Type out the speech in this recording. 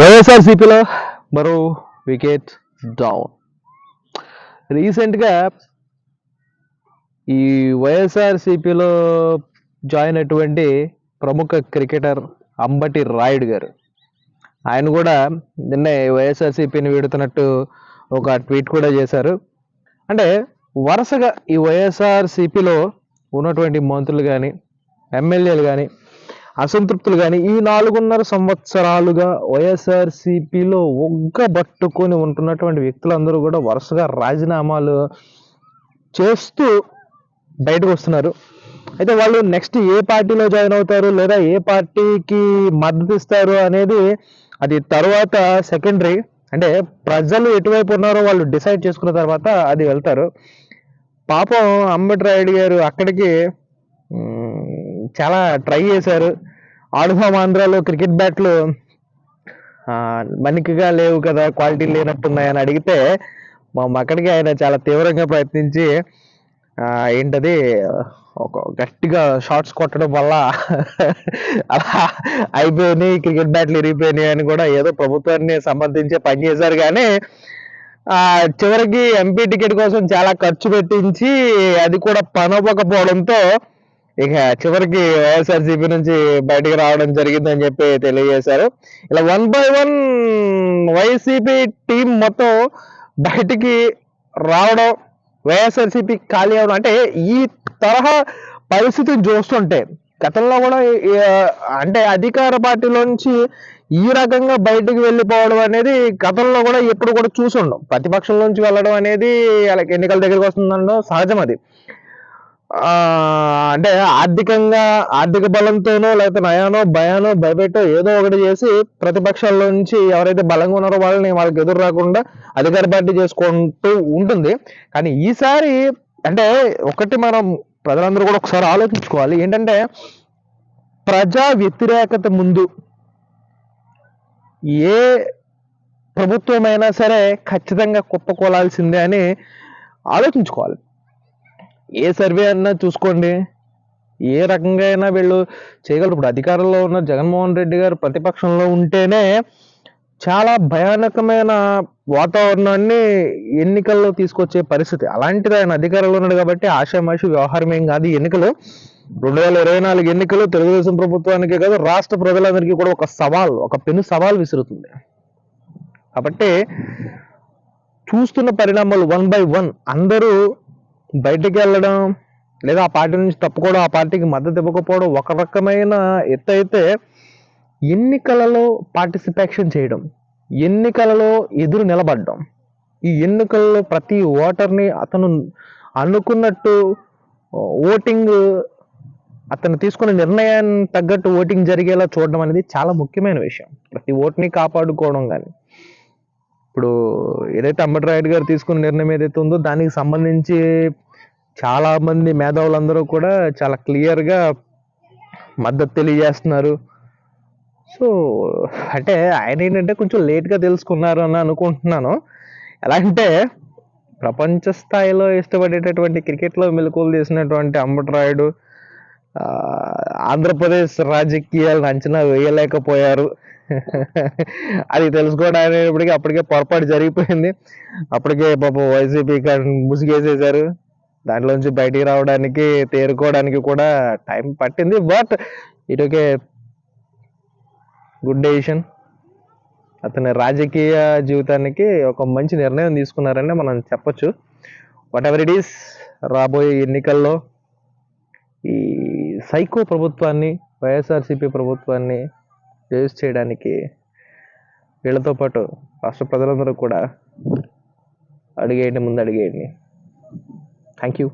వైఎస్ఆర్సీపీలో మరో wicket down రీసెంట్గా ఈ వైఎస్ఆర్సీపీలో జాయిన్ అయినటువంటి ప్రముఖ క్రికెటర్ అంబటి రాయుడు గారు. ఆయన కూడా నిన్నే వైఎస్ఆర్సీపీని వీడుతున్నట్టు ఒక ట్వీట్ కూడా చేశారు. అంటే వరుసగా ఈ వైఎస్ఆర్సీపీలో ఉన్నటువంటి మంత్రులు కానీ ఎమ్మెల్యేలు కానీ అసంతృప్తులు కానీ ఈ నాలుగున్నర సంవత్సరాలుగా వైఎస్ఆర్సీపీలో ఒగ్గబట్టుకొని ఉంటున్నటువంటి వ్యక్తులందరూ కూడా వరుసగా రాజీనామాలు చేస్తూ బయటకు వస్తున్నారు. అయితే వాళ్ళు నెక్స్ట్ ఏ పార్టీలో జాయిన్ అవుతారు లేదా ఏ పార్టీకి మద్దతు ఇస్తారు అనేది అది తర్వాత సెకండరీ. అంటే ప్రజలు ఎటువైపు ఉన్నారో వాళ్ళు డిసైడ్ చేసుకున్న తర్వాత అది వెళ్తారు. పాపం అంబటి రాయుడు గారు అక్కడికి చాలా ట్రై చేశారు. ఆడుదాం ఆంధ్రాలో క్రికెట్ బ్యాట్లు. ఆ, లేవు కదా క్వాలిటీ లేనట్టున్నాయని అడిగితే మా మక్కడికి ఆయన చాలా తీవ్రంగా ప్రయత్నించి ఏంటది ఒక గట్టిగా షార్ట్స్ కొట్టడం వల్ల అలా అయిపోయినాయి క్రికెట్ బ్యాట్లు ఇరిగిపోయినాయి అని కూడా ఏదో ప్రభుత్వాన్ని సంబంధించి పనిచేశారు కానీ చివరికి ఎంపీ టికెట్ కోసం చాలా ఖర్చు పెట్టించి అది కూడా పనవ్వకపోవడంతో ఇక చివరికి వైఎస్ఆర్సీపీ నుంచి బయటికి రావడం జరిగిందని చెప్పి తెలియజేశారు. ఇలా one by one YCP team మొత్తం బయటికి రావడం వైఎస్ఆర్సీపీ ఖాళీ అవడం అంటే ఈ తరహా పరిస్థితిని చూస్తుంటే గతంలో కూడా అంటే అధికార పార్టీలోంచి ఈ రకంగా బయటికి వెళ్ళిపోవడం అనేది గతంలో కూడా ఎప్పుడు కూడా చూసుండం ప్రతిపక్షంలోంచి వెళ్ళడం అనేది వాళ్ళకి ఎన్నికల దగ్గరికి వస్తుందో సహజం అది. అంటే ఆర్థికంగా ఆర్థిక బలంతోనో లేకపోతే నయానో భయానో భయపెట్టో ఏదో ఒకటి చేసి ప్రతిపక్షాల నుంచి ఎవరైతే బలంగా ఉన్నారో వాళ్ళని వాళ్ళకి ఎదురు రాకుండా అధికార పార్టీ చేసుకుంటూ ఉంటుంది. కానీ ఈసారి అంటే ఒకటి మనం ప్రజలందరూ కూడా ఒకసారి ఆలోచించుకోవాలి. ఏంటంటే ప్రజా వ్యతిరేకత ముందు ఏ ప్రభుత్వమైనా సరే ఖచ్చితంగా కుప్పకూలాల్సిందే అని ఆలోచించుకోవాలి. ఏ సర్వే అన్నా చూసుకోండి. ఏ రకంగా అయినా వీళ్ళు చేయగలరు. ఇప్పుడు అధికారంలో ఉన్న జగన్మోహన్ రెడ్డి గారు ప్రతిపక్షంలో ఉంటేనే చాలా భయానకమైన వాతావరణాన్ని ఎన్నికల్లో తీసుకొచ్చే పరిస్థితి. అలాంటిది ఆయన అధికారంలో ఉన్నాడు కాబట్టి ఆశామాషి వ్యవహారం ఏం కాదు. ఎన్నికలు రెండు వేల ఇరవై నాలుగు ఎన్నికలు తెలుగుదేశం ప్రభుత్వానికి కాదు రాష్ట్ర ప్రజలందరికీ కూడా ఒక సవాల్ ఒక పెను సవాల్ విసురుతుంది. కాబట్టి చూస్తున్న పరిణామాలు వన్ బై వన్. అందరూ బయటికి వెళ్ళడం లేదా ఆ పార్టీ నుంచి తప్పుకోవడం ఆ పార్టీకి మద్దతు ఇవ్వకపోవడం ఒక రకమైన ఎత్తు అయితే ఎన్నికలలో పార్టిసిపేషన్ చేయడం ఎన్నికలలో ఎదురు నిలబడడం. ఈ ఎన్నికల్లో ప్రతి ఓటర్ని అతను అనుకున్నట్టు ఓటింగ్ అతను తీసుకున్న నిర్ణయాన్ని తగ్గట్టు ఓటింగ్ జరిగేలా చూడడం అనేది చాలా ముఖ్యమైన విషయం. ప్రతి ఓటుని కాపాడుకోవడం కానీ ఇప్పుడు ఏదైతే అంబటి రాయుడు గారు తీసుకున్న నిర్ణయం ఏదైతే ఉందో దానికి సంబంధించి చాలా మంది మేధావులందరూ కూడా చాలా క్లియర్గా మద్దతు తెలియజేస్తున్నారు. సో అంటే ఆయన ఏంటంటే కొంచెం లేట్గా తెలుసుకున్నారు అని అనుకుంటున్నాను. ఎలా అంటే ప్రపంచ స్థాయిలో ఇష్టపడేటటువంటి క్రికెట్లో మెలకువలు తీసినటువంటి అంబటి రాయుడు ఆంధ్రప్రదేశ్ రాజకీయాలను అంచనా వేయలేకపోయారు. అది తెలుసుకోవడానికి అప్పటికే పొరపాటు జరిగిపోయింది. అప్పటికే పాపం వైసీపీ ముసిగేసేసారు దాంట్లోంచి బయటికి రావడానికి తేరుకోవడానికి కూడా టైం పట్టింది. But it okay good decision. అతని రాజకీయ జీవితానికి ఒక మంచి నిర్ణయం తీసుకున్నారని మనం చెప్పొచ్చు. వాట్ ఎవర్ ఇట్ ఈస్ రాబోయే ఎన్నికల్లో ఈ సైకో ప్రభుత్వాన్ని వైఎస్ఆర్సీపీ ప్రభుత్వాన్ని ఫేస్ చేయడానికి వీళ్ళతో పాటు రాష్ట్ర ప్రజలందరూ కూడా అడిగేయండి ముందు అడిగేయండి థ్యాంక్ యూ